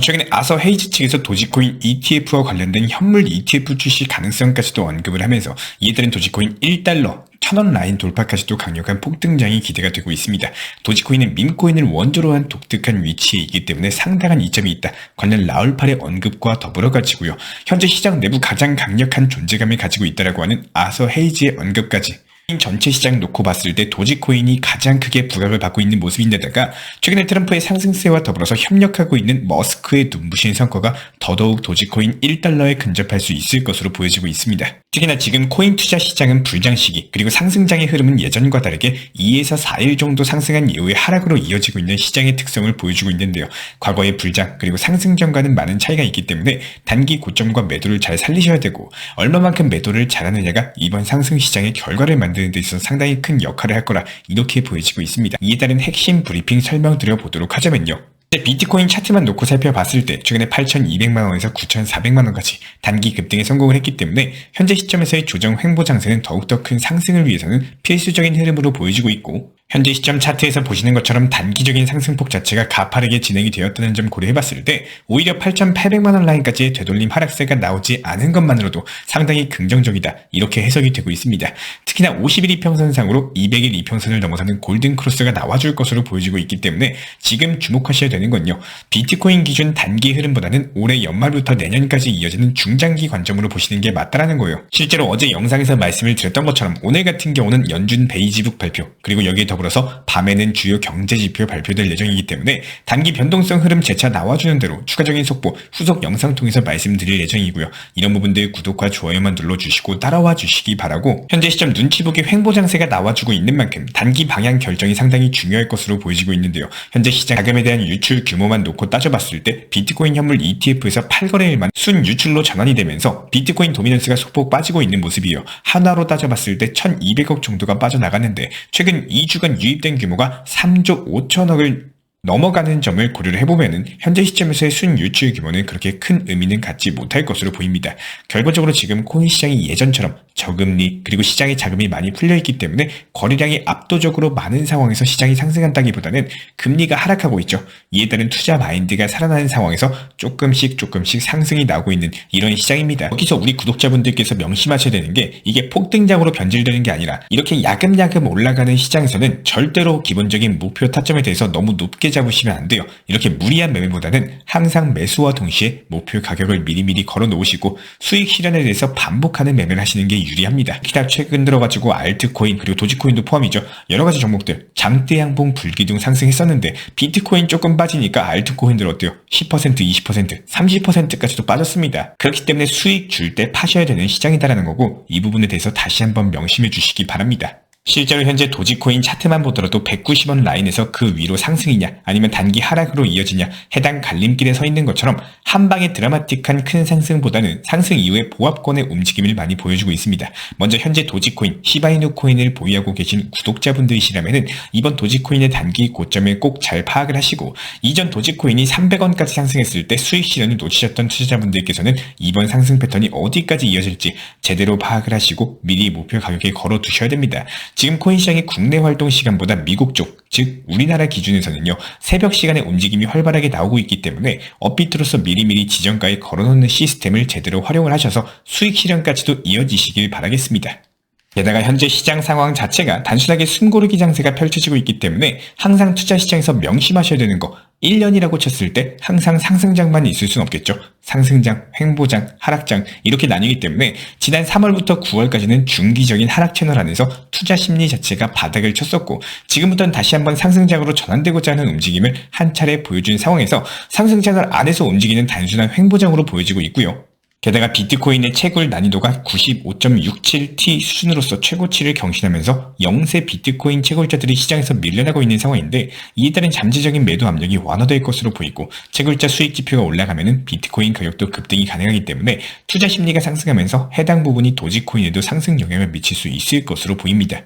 최근에 아서 헤이즈 측에서 도지코인 ETF와 관련된 현물 ETF 출시 가능성까지도 언급을 하면서 이에 따른 도지코인 1달러, 1000원 라인 돌파까지도 강력한 폭등장이 기대가 되고 있습니다. 도지코인은 민코인을 원조로 한 독특한 위치에 있기 때문에 상당한 이점이 있다. 관련 라울팔의 언급과 더불어 가지고요. 현재 시장 내부 가장 강력한 존재감을 가지고 있다라고 하는 아서 헤이즈의 언급까지 전체 시장 놓고 봤을 때 도지코인이 가장 크게 부각을 받고 있는 모습인데다가 최근에 트럼프의 상승세와 더불어서 협력하고 있는 머스크의 눈부신 성과가 더더욱 도지코인 1달러에 근접할 수 있을 것으로 보여지고 있습니다. 특히나 지금 코인 투자 시장은 불장 시기 그리고 상승장의 흐름은 예전과 다르게 2에서 4일 정도 상승한 이후에 하락으로 이어지고 있는 시장의 특성을 보여주고 있는데요. 과거의 불장 그리고 상승전과는 많은 차이가 있기 때문에 단기 고점과 매도를 잘 살리셔야 되고 얼마만큼 매도를 잘하느냐가 이번 상승 시장의 결과를 만드는 데 있어서 상당히 큰 역할을 할 거라 이렇게 보여지고 있습니다. 이에 따른 핵심 브리핑 설명드려 보도록 하자면요. 비트코인 차트만 놓고 살펴봤을 때 최근에 8,200만원에서 9,400만원까지 단기 급등에 성공을 했기 때문에 현재 시점에서의 조정 횡보 장세는 더욱더 큰 상승을 위해서는 필수적인 흐름으로 보여지고 있고 현재 시점 차트에서 보시는 것처럼 단기적인 상승폭 자체가 가파르게 진행이 되었다는 점 고려해봤을 때 오히려 8,800만원 라인까지의 되돌림 하락세가 나오지 않은 것만으로도 상당히 긍정적이다 이렇게 해석이 되고 있습니다. 특히나 51 이평선상으로 200일 이평선을 넘어서는 골든 크로스가 나와줄 것으로 보여지고 있기 때문에 지금 주목하셔야 되는 건요. 비트코인 기준 단기 흐름보다는 올해 연말부터 내년까지 이어지는 중장기 관점으로 보시는 게 맞다라는 거예요. 실제로 어제 영상에서 말씀을 드렸던 것처럼 오늘 같은 경우는 연준 베이지북 발표 그리고 여기에 더 더불어서 밤에는 주요 경제 지표 발표될 예정이기 때문에 단기 변동성 흐름 재차 나와주는 대로 추가적인 속보 후속 영상 통해서 말씀드릴 예정이고요. 이런 부분들 구독과 좋아요만 눌러주시고 따라와 주시기 바라고 현재 시점 눈치 보기 횡보 장세가 나와주고 있는 만큼 단기 방향 결정이 상당히 중요할 것으로 보여지고 있는데요. 현재 시장 자금에 대한 유출 규모만 놓고 따져봤을 때 비트코인 현물 ETF에서 8거래일만 순 유출로 전환이 되면서 비트코인 도미넌스가 소폭 빠지고 있는 모습이에요. 하나로 따져봤을 때 1200억 정도가 빠져나갔는데 최근 2주간 최근 유입된 규모가 3조 5천억을 넘어가는 점을 고려를 해보면 현재 시점에서의 순 유출 규모는 그렇게 큰 의미는 갖지 못할 것으로 보입니다. 결과적으로 지금 코인 시장이 예전처럼 저금리 그리고 시장에 자금이 많이 풀려있기 때문에 거래량이 압도적으로 많은 상황에서 시장이 상승한다기보다는 금리가 하락하고 있죠. 이에 따른 투자 마인드가 살아나는 상황에서 조금씩 조금씩 상승이 나고 있는 이런 시장입니다. 여기서 우리 구독자분들께서 명심하셔야 되는 게 이게 폭등장으로 변질되는 게 아니라 이렇게 야금야금 올라가는 시장에서는 절대로 기본적인 목표 타점에 대해서 너무 높게 잡으시면 안 돼요. 이렇게 무리한 매매보다는 항상 매수와 동시에 목표 가격을 미리미리 걸어 놓으시고 수익 실현에 대해서 반복하는 매매를 하시는 게 유리합니다. 특히나 최근 들어가지고 알트코인 그리고 도지코인도 포함이죠. 여러 가지 종목들 장대 양봉 불기둥 상승했었는데 비트코인 조금 빠지니까 알트코인들 어때요? 10%, 20%, 30%까지도 빠졌습니다. 그렇기 때문에 수익 줄 때 파셔야 되는 시장이다라는 거고 이 부분에 대해서 다시 한번 명심해 주시기 바랍니다. 실제로 현재 도지코인 차트만 보더라도 190원 라인에서 그 위로 상승이냐 아니면 단기 하락으로 이어지냐 해당 갈림길에 서 있는 것처럼 한 방에 드라마틱한 큰 상승보다는 상승 이후에 보합권의 움직임을 많이 보여주고 있습니다. 먼저 현재 도지코인, 시바이누 코인을 보유하고 계신 구독자분들이시라면 이번 도지코인의 단기 고점을 꼭 잘 파악을 하시고 이전 도지코인이 300원까지 상승했을 때 수익 실현을 놓치셨던 투자자분들께서는 이번 상승 패턴이 어디까지 이어질지 제대로 파악을 하시고 미리 목표 가격에 걸어 두셔야 됩니다. 지금 코인 시장의 국내 활동 시간보다 미국 쪽, 즉 우리나라 기준에서는요 새벽 시간에 움직임이 활발하게 나오고 있기 때문에 업비트로서 미리미리 지정가에 걸어놓는 시스템을 제대로 활용을 하셔서 수익 실현까지도 이어지시길 바라겠습니다. 게다가 현재 시장 상황 자체가 단순하게 숨고르기 장세가 펼쳐지고 있기 때문에 항상 투자 시장에서 명심하셔야 되는 거 1년이라고 쳤을 때 항상 상승장만 있을 순 없겠죠. 상승장, 횡보장, 하락장 이렇게 나뉘기 때문에 지난 3월부터 9월까지는 중기적인 하락 채널 안에서 투자 심리 자체가 바닥을 쳤었고 지금부터는 다시 한번 상승장으로 전환되고자 하는 움직임을 한 차례 보여준 상황에서 상승 채널 안에서 움직이는 단순한 횡보장으로 보여지고 있고요. 게다가 비트코인의 채굴 난이도가 95.67T 수준으로서 최고치를 경신하면서 영세 비트코인 채굴자들이 시장에서 밀려나고 있는 상황인데 이에 따른 잠재적인 매도 압력이 완화될 것으로 보이고 채굴자 수익 지표가 올라가면 비트코인 가격도 급등이 가능하기 때문에 투자 심리가 상승하면서 해당 부분이 도지코인에도 상승 영향을 미칠 수 있을 것으로 보입니다.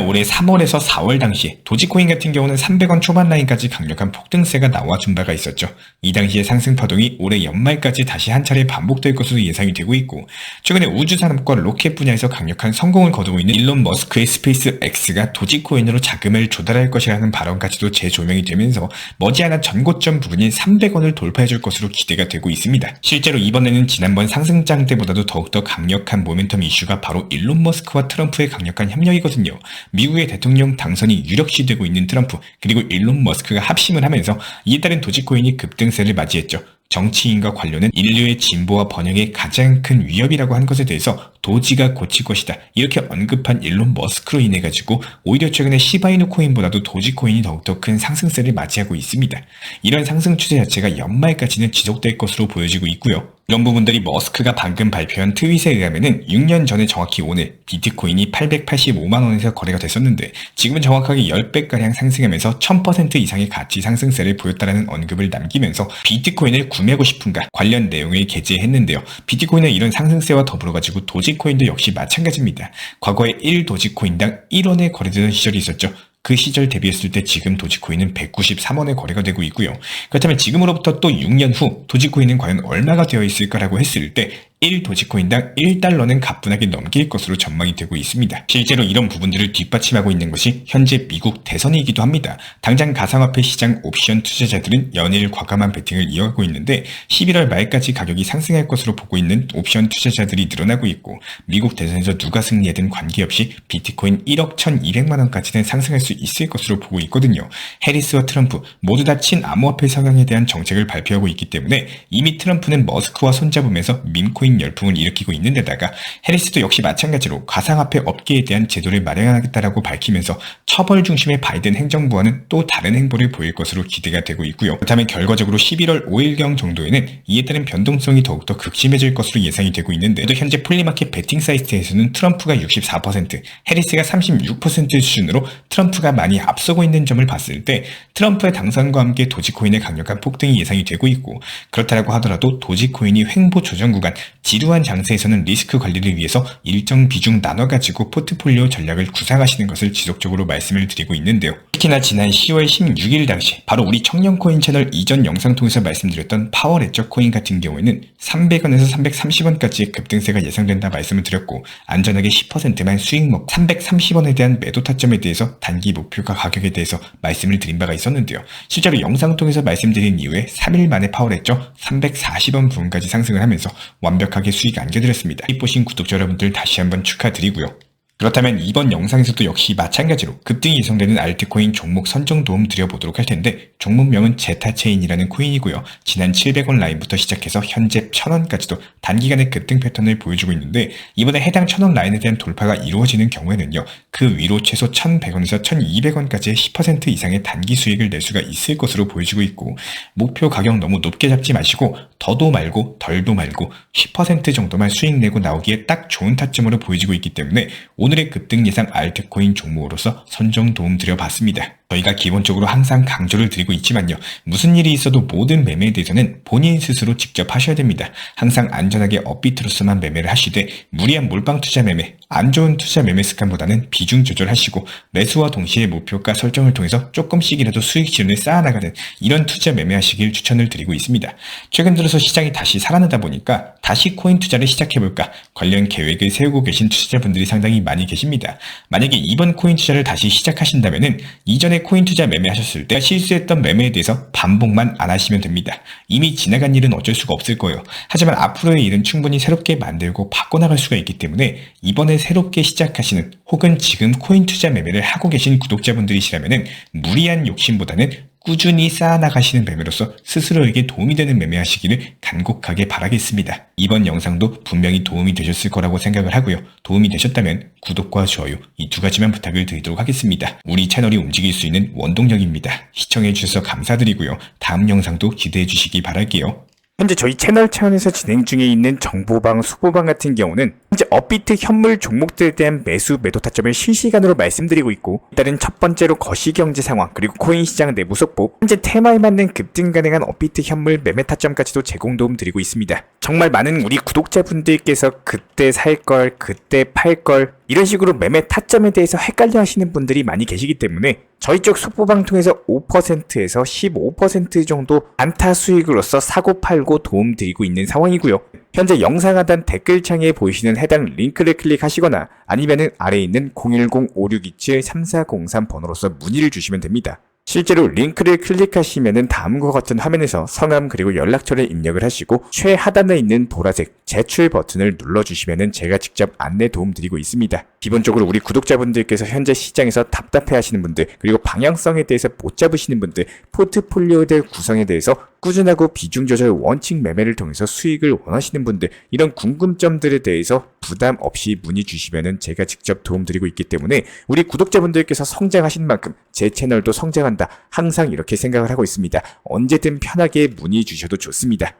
올해 3월에서 4월 당시에 도지코인 같은 경우는 300원 초반 라인까지 강력한 폭등세가 나와준 바가 있었죠. 이 당시의 상승 파동이 올해 연말까지 다시 한 차례 반복될 것으로 예상이 되고 있고 최근에 우주 산업과 로켓 분야에서 강력한 성공을 거두고 있는 일론 머스크의 스페이스 X가 도지코인으로 자금을 조달할 것이라는 발언까지도 재조명이 되면서 머지않아 전고점 부근인 300원을 돌파해 줄 것으로 기대가 되고 있습니다. 실제로 이번에는 지난번 상승장 때보다도 더욱더 강력한 모멘텀 이슈가 바로 일론 머스크와 트럼프의 강력한 협력이거든요. 미국의 대통령 당선이 유력시되고 있는 트럼프 그리고 일론 머스크가 합심을 하면서 이에 따른 도지코인이 급등세를 맞이했죠. 정치인과 관료는 인류의 진보와 번영의 가장 큰 위협이라고 한 것에 대해서 도지가 고칠 것이다. 이렇게 언급한 일론 머스크로 인해 가지고 오히려 최근에 시바이누 코인보다도 도지 코인이 더욱더 큰 상승세를 맞이하고 있습니다. 이런 상승 추세 자체가 연말까지는 지속될 것으로 보여지고 있고요. 이런 부분들이 머스크가 방금 발표한 트윗에 의하면은 6년 전에 정확히 오늘 비트코인이 885만원에서 거래가 됐었는데 지금은 정확하게 10배가량 상승하면서 1000% 이상의 가치 상승세를 보였다라는 언급을 남기면서 비트코인을 구매하고 싶은가 관련 내용을 게재했는데요. 비트코인은 이런 상승세와 더불어 가지고 도지코인도 역시 마찬가지입니다. 과거에 1도지코인당 1원에 거래되던 시절이 있었죠. 그 시절 대비했을 때 지금 도지코인은 193원에 거래가 되고 있고요. 그렇다면 지금으로부터 또 6년 후 도지코인은 과연 얼마가 되어 있을까라고 했을 때 1도지코인당 1달러는 가뿐하게 넘길 것으로 전망이 되고 있습니다. 실제로 이런 부분들을 뒷받침하고 있는 것이 현재 미국 대선이기도 합니다. 당장 가상화폐 시장 옵션 투자자들은 연일 과감한 베팅을 이어가고 있는데 11월 말까지 가격이 상승할 것으로 보고 있는 옵션 투자자들이 늘어나고 있고 미국 대선에서 누가 승리하든 관계없이 비트코인 1억 1200만 원까지는 상승할 수 있을 것으로 보고 있거든요. 해리스와 트럼프 모두 다 친암호화폐 성향에 대한 정책을 발표하고 있기 때문에 이미 트럼프는 머스크와 손잡으면서 밈코인 열풍을 일으키고 있는 데다가 해리스도 역시 마찬가지로 가상화폐 업계에 대한 제도를 마련하겠다라고 밝히면서 처벌 중심의 바이든 행정부와는 또 다른 행보를 보일 것으로 기대가 되고 있고요. 그렇다면 결과적으로 11월 5일경 정도에는 이에 따른 변동성이 더욱더 극심해질 것으로 예상이 되고 있는데 또 현재 플리마켓 베팅 사이트에서는 트럼프가 64%, 해리스가 36% 수준으로 트럼프가 많이 앞서고 있는 점을 봤을 때 트럼프의 당선과 함께 도지코인의 강력한 폭등이 예상이 되고 있고 그렇다고 하더라도 도지코인이 횡보 조정 구간 지루한 장세에서는 리스크 관리를 위해서 일정 비중 나눠가지고 포트폴리오 전략을 구상하시는 것을 지속적으로 말씀을 드리고 있는데요. 특히나 지난 10월 16일 당시 바로 우리 청년코인 채널 이전 영상 통해서 말씀드렸던 파워레저 코인 같은 경우에는 300원에서 330원까지의 급등세가 예상된다 말씀을 드렸고 안전하게 10%만 수익 먹 330원에 대한 매도 타점에 대해서 단기 목표가 가격에 대해서 말씀을 드린 바가 있었는데요. 실제로 영상 통해서 말씀드린 이후에 3일 만에 파워레저 340원 부분까지 상승을 하면서 완벽 하게 수익 안겨드렸습니다. 보신 구독자 여러분들 다시 한번 축하드리고요. 그렇다면 이번 영상에서도 역시 마찬가지로 급등이 예상되는 알트코인 종목 선정 도움 드려보도록 할 텐데 종목명은 제타체인이라는 코인이고요. 지난 700원 라인부터 시작해서 현재 1000원까지도 단기간의 급등 패턴을 보여주고 있는데 이번에 해당 1000원 라인에 대한 돌파가 이루어지는 경우에는요. 그 위로 최소 1100원에서 1200원까지의 10% 이상의 단기 수익을 낼 수가 있을 것으로 보여지고 있고 목표 가격 너무 높게 잡지 마시고 더도 말고 덜도 말고 10% 정도만 수익 내고 나오기에 딱 좋은 타점으로 보여지고 있기 때문에 오늘의 급등 예상 알트코인 종목으로서 선정 도움 드려봤습니다. 저희가 기본적으로 항상 강조를 드리고 있지만요. 무슨 일이 있어도 모든 매매에 대해서는 본인 스스로 직접 하셔야 됩니다. 항상 안전하게 업비트로서만 매매를 하시되 무리한 몰빵 투자 매매, 안 좋은 투자 매매 습관보다는 비중 조절하시고 매수와 동시에 목표가 설정을 통해서 조금씩이라도 수익 실현을 쌓아나가는 이런 투자 매매하시길 추천을 드리고 있습니다. 최근 들어서 시장이 다시 살아나다 보니까 다시 코인 투자를 시작해볼까 관련 계획을 세우고 계신 투자자분들이 상당히 많이 계십니다. 만약에 이번 코인 투자를 다시 시작하신다면 이전에 코인 투자 매매하셨을 때 실수했던 매매에 대해서 반복만 안 하시면 됩니다. 이미 지나간 일은 어쩔 수가 없을 거예요. 하지만 앞으로의 일은 충분히 새롭게 만들고 바꿔나갈 수가 있기 때문에 이번에 새롭게 시작하시는 혹은 지금 코인 투자 매매를 하고 계신 구독자분들이시라면 무리한 욕심보다는 꾸준히 쌓아나가시는 매매로서 스스로에게 도움이 되는 매매하시기를 간곡하게 바라겠습니다. 이번 영상도 분명히 도움이 되셨을 거라고 생각을 하고요. 도움이 되셨다면 구독과 좋아요 이 두 가지만 부탁을 드리도록 하겠습니다. 우리 채널이 움직일 수 있는 원동력입니다. 시청해주셔서 감사드리고요. 다음 영상도 기대해 주시기 바랄게요. 현재 저희 채널 차원에서 진행 중에 있는 정보방, 수보방 같은 경우는 현재 업비트 현물 종목들에 대한 매수 매도 타점을 실시간으로 말씀드리고 있고 일단은 첫 번째로 거시경제 상황 그리고 코인 시장 내부 속보 현재 테마에 맞는 급등 가능한 업비트 현물 매매 타점까지도 제공 도움 드리고 있습니다. 정말 많은 우리 구독자분들께서 그때 살 걸 그때 팔 걸 이런 식으로 매매 타점에 대해서 헷갈려 하시는 분들이 많이 계시기 때문에 저희 쪽 속보방 통해서 5%에서 15% 정도 안타 수익으로서 사고 팔고 도움 드리고 있는 상황이고요. 현재 영상 하단 댓글창에 보이시는 해당 링크를 클릭하시거나 아니면은 아래에 있는 010-5627-3403 번호로서 문의를 주시면 됩니다. 실제로 링크를 클릭하시면은 다음과 같은 화면에서 성함 그리고 연락처를 입력을 하시고 최하단에 있는 보라색 제출 버튼을 눌러주시면은 제가 직접 안내 도움 드리고 있습니다. 기본적으로 우리 구독자분들께서 현재 시장에서 답답해 하시는 분들 그리고 방향성에 대해서 못 잡으시는 분들 포트폴리오들 구성에 대해서 꾸준하고 비중 조절 원칙 매매를 통해서 수익을 원하시는 분들 이런 궁금점들에 대해서 부담 없이 문의 주시면은 제가 직접 도움 드리고 있기 때문에 우리 구독자분들께서 성장하신 만큼 제 채널도 성장한다. 항상 이렇게 생각을 하고 있습니다. 언제든 편하게 문의 주셔도 좋습니다